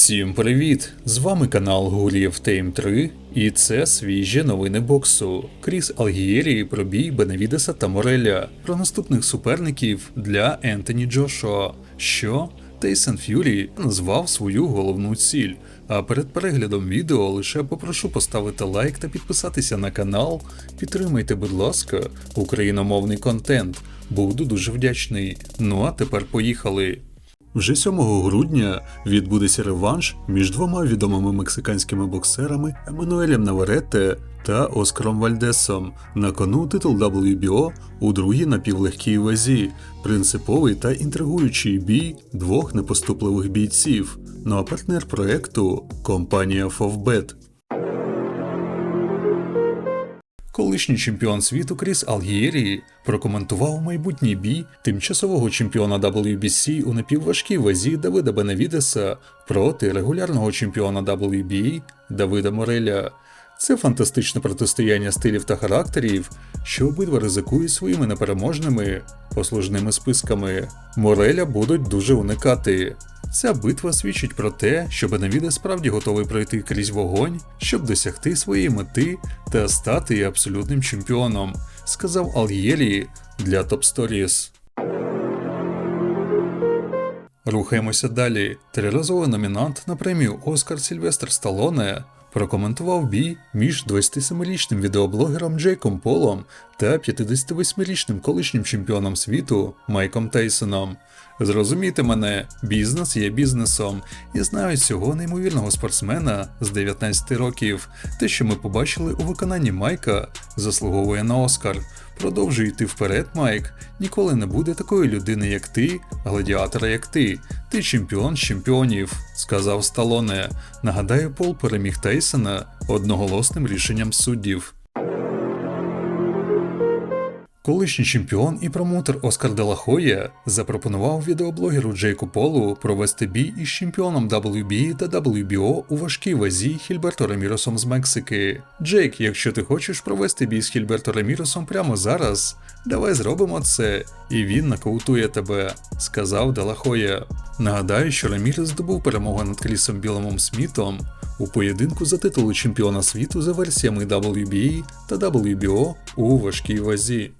Всім привіт! З вами канал Гурієв Тейм 3, і це свіжі новини боксу. Кріс Алгієрі про бій Беневідеса та Мореля, про наступних суперників для Ентоні Джошуа, що Тейсон Ф'юрі назвав свою головну ціль. А перед переглядом відео лише попрошу поставити лайк та підписатися на канал. Підтримайте, будь ласка, україномовний контент. Буду дуже вдячний. Ну а тепер поїхали. Вже 7 грудня відбудеться реванш між двома відомими мексиканськими боксерами Еммануелем Наверете та Оскаром Вальдесом. На кону титул WBO у другій напівлегкій вазі, принциповий та інтригуючий бій двох непоступливих бійців. Ну а партнер проекту компанія Фовбет. Колишній чемпіон світу Кріс Алгієрі прокоментував майбутній бій тимчасового чемпіона WBC у напівважкій вазі Давида Бенавідеса проти регулярного чемпіона WBA Давида Мореля. Це фантастичне протистояння стилів та характерів, що обидва ризикують своїми непереможними послужними списками. Мореля будуть дуже уникати. Ця битва свідчить про те, що Бенавіде справді готовий пройти крізь вогонь, щоб досягти своєї мети та стати абсолютним чемпіоном, сказав Ал'єлі для Top Stories. Рухаємося далі. Триразовий номінант на премію Оскар Сільвестр Сталоне прокоментував бій між 27-річним відеоблогером Джейком Полом та 58-річним колишнім чемпіоном світу Майком Тейсоном. Зрозумійте мене, бізнес є бізнесом, і знаю цього неймовірного спортсмена з 19 років. Те, що ми побачили у виконанні Майка, заслуговує на Оскар. Продовжуй йти вперед, Майк. Ніколи не буде такої людини, як ти, гладіатора, як ти. Ти чемпіон чемпіонів, сказав Сталоне. Нагадаю, Пол переміг Тейсона одноголосним рішенням суддів. Колишній чемпіон і промоутер Оскар Делахоя запропонував відеоблогеру Джейку Полу провести бій із чемпіоном WBA та WBO у важкій вазі Хільберто Реміросом з Мексики. Джейк, якщо ти хочеш провести бій з Хільберто Реміросом прямо зараз, давай зробимо це, і він нокаутує тебе, сказав Делахоя. Нагадаю, що Ремірес здобув перемогу над Крісом Біломом Смітом у поєдинку за титулу чемпіона світу за версіями WBA та WBO у важкій вазі.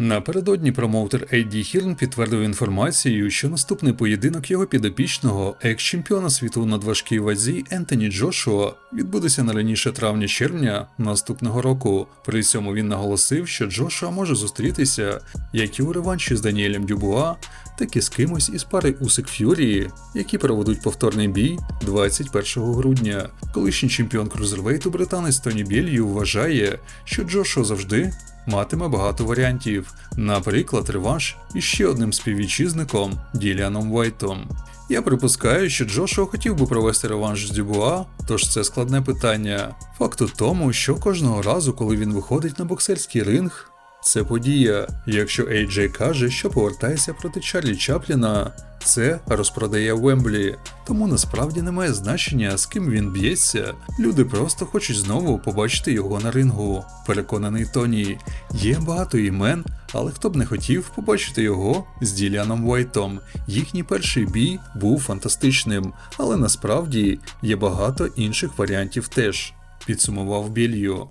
Напередодні промоутер Ейді Хірн підтвердив інформацію, що наступний поєдинок його підопічного екс-чемпіона світу на важкій вазі Ентоні Джошуа відбудеться на раніше травня-червня наступного року. При цьому він наголосив, що Джошуа може зустрітися як і у реванші з Даніелем Дюбуа, так і з кимось із пари Усик Ф'юрії, які проведуть повторний бій 21 грудня. Колишній чемпіон крузервейту британець Тоні Бєлью вважає, що Джошуа завжди матиме багато варіантів, наприклад, реванш із ще одним співвітчизником Діліаном Вайтом. Я припускаю, що Джошуа хотів би провести реванш з Дюбуа, тож це складне питання. Факт у тому, що кожного разу, коли він виходить на боксерський ринг, це подія. Якщо AJ каже, що повертається проти Чарлі Чапліна, це розпродає Вемблі. Тому насправді немає значення, з ким він б'ється. Люди просто хочуть знову побачити його на рингу. Переконаний Тоні. Є багато імен, але хто б не хотів побачити його з Діліаном Вайтом. Їхній перший бій був фантастичним, але насправді є багато інших варіантів теж. Підсумував Білью.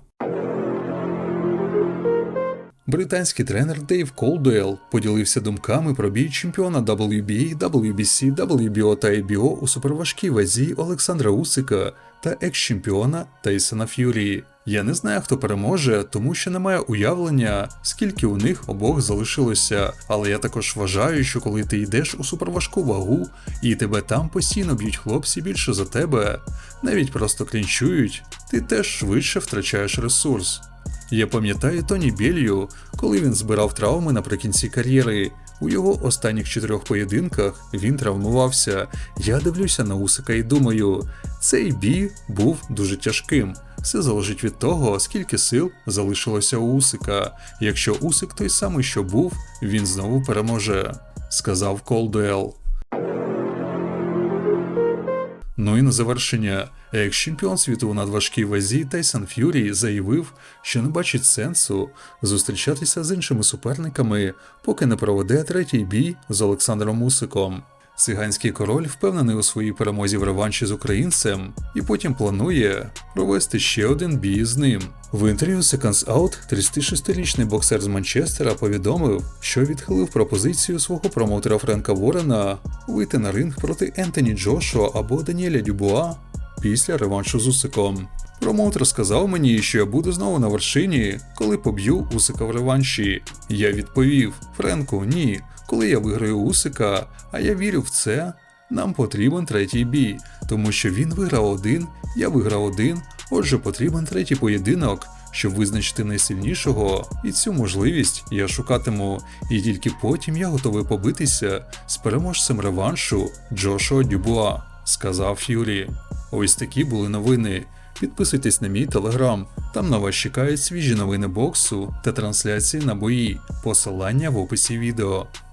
Британський тренер Дейв Колдуел поділився думками про бій чемпіона WBA, WBC, WBO та IBO у суперважкій вазі Олександра Усика та екс-чемпіона Тейсона Ф'юрі. Я не знаю, хто переможе, тому що немає уявлення, скільки у них обох залишилося. Але я також вважаю, що коли ти йдеш у суперважку вагу і тебе там постійно б'ють хлопці більше за тебе, навіть просто клінчують, ти теж швидше втрачаєш ресурс. Я пам'ятаю Тоні Бєлью, коли він збирав травми наприкінці кар'єри. У його останніх чотирьох поєдинках він травмувався. Я дивлюся на Усика і думаю, цей бій був дуже тяжким. Все залежить від того, скільки сил залишилося у Усика. Якщо Усик той самий, що був, він знову переможе, сказав Колдуел. І на завершення, екс-чемпіон світу у надважкій вазі Тайсон Ф'юрі заявив, що не бачить сенсу зустрічатися з іншими суперниками, поки не проведе третій бій з Олександром Усиком. Циганський король впевнений у своїй перемозі в реванші з українцем і потім планує провести ще один бій з ним. В інтерв'ю Seconds Out 36-річний боксер з Манчестера повідомив, що відхилив пропозицію свого промоутера Френка Ворена вийти на ринг проти Ентоні Джошуа або Даніеля Дюбуа після реваншу з Усиком. Промоутер сказав мені, що я буду знову на вершині, коли поб'ю Усика в реванші. Я відповів: Френку, ні. Коли я виграю Усика, а я вірю в це, нам потрібен третій бій, тому що він виграв один, я виграв один, отже, потрібен третій поєдинок, щоб визначити найсильнішого, і цю можливість я шукатиму, і тільки потім я готовий побитися з переможцем реваншу Джошуа Дюбуа, сказав Ф'юрі. Ось такі були новини. Підписуйтесь на мій телеграм, там на вас чекають свіжі новини боксу та трансляції на бої, посилання в описі відео.